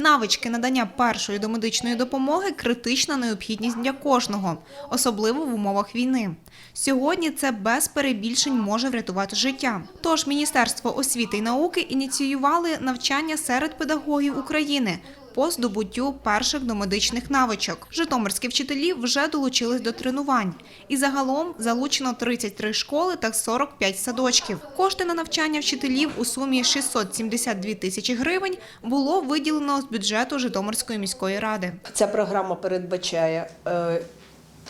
Навички надання першої домедичної допомоги критична необхідність для кожного, особливо в умовах війни. Сьогодні це без перебільшень може врятувати життя. Тож Міністерство освіти і науки ініціювали навчання серед педагогів України по здобуттю перших домедичних навичок. Житомирські вчителі вже долучились до тренувань. І загалом залучено 33 школи та 45 садочків. Кошти на навчання вчителів у сумі 672 тисячі гривень було виділено з бюджету Житомирської міської ради. Ця програма передбачає е,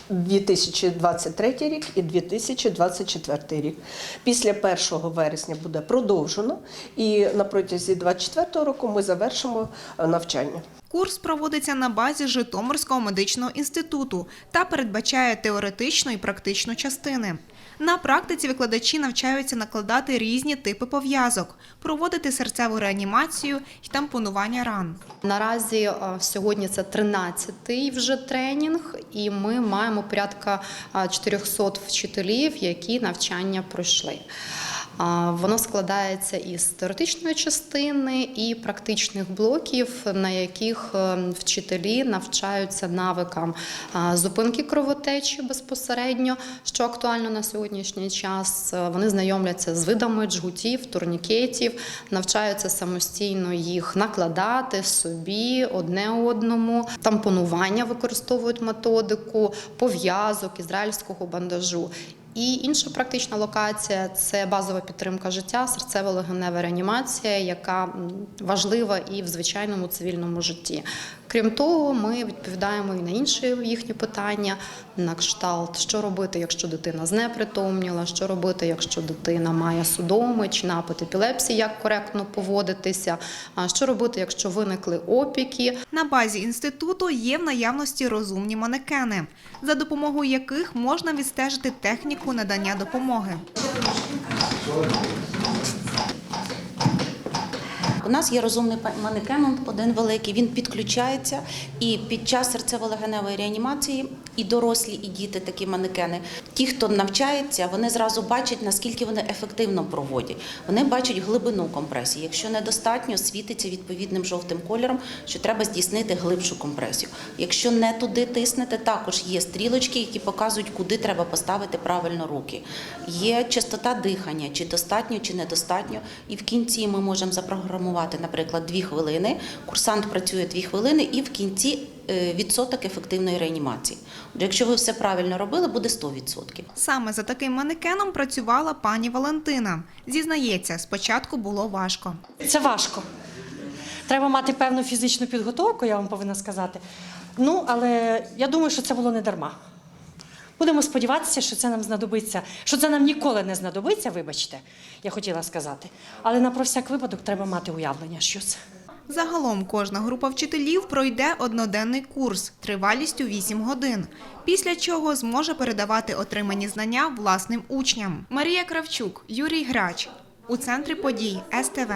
2023 рік і 2024 рік. Після 1 вересня буде продовжено, і на протязі 2024 року ми завершимо е, навчання. Курс проводиться на базі Житомирського медичного інституту та передбачає теоретичну і практичну частини. На практиці викладачі навчаються накладати різні типи пов'язок, проводити серцеву реанімацію і тампонування ран. Наразі е, сьогодні це 13-й вже тренінг, і ми маємо порядка е, 400 вчителів, які навчання пройшли. Воно складається із теоретичної частини і практичних блоків, на яких е, вчителі навчаються навикам зупинки кровотечі безпосередньо, що актуально на сьогоднішній час. Е, Вони знайомляться з видами джгутів, турнікетів, навчаються самостійно їх накладати собі одне одному. Тампонування використовують методику, пов'язок, ізраїльського бандажу. І інша практична локація це базова підтримка життя, серцево-легенева реанімація, яка важлива і в звичайному цивільному житті. Крім того, ми відповідаємо і на інші їхні питання, на кшталт, що робити, якщо дитина знепритомніла, що робити, якщо дитина має судоми чи напад епілепсії, як коректно поводитися, що робити, якщо виникли опіки, На базі інституту є в наявності розумні манекени, за допомогою яких можна відстежити техніку надання допомоги. У нас є розумний манекен, один великий. Він підключається, і під час серцево-легеневої реанімації і дорослі, і діти такі манекени. Ті, хто навчається, вони зразу бачать, наскільки вони ефективно проводять. Вони бачать глибину компресії. Якщо недостатньо, світиться відповідним жовтим кольором, що треба здійснити глибшу компресію. Якщо не туди тиснете, також є стрілочки, які показують, куди треба поставити правильно руки. Є частота дихання, чи достатньо, чи недостатньо. І в кінці ми можемо запрограмувати, наприклад, 2 хвилини. Курсант працює 2 хвилини, і в кінці е, відсоток ефективної реанімації. Якщо ви все правильно робили, буде 100%. Саме за таким манекеном працювала пані Валентина. Зізнається, спочатку було важко. Це важко. Треба мати певну фізичну підготовку, я вам повинна сказати. Ну, але я думаю, що це було не дарма. Будемо сподіватися, що це нам знадобиться, що це нам ніколи не знадобиться, вибачте, я хотіла сказати. Але на про всяк випадок треба мати уявлення, що це. Загалом кожна група вчителів пройде одноденний курс тривалістю 8 годин, після чого зможе передавати отримані знання власним учням. Марія Кравчук, Юрій Грач у центрі подій СТВ.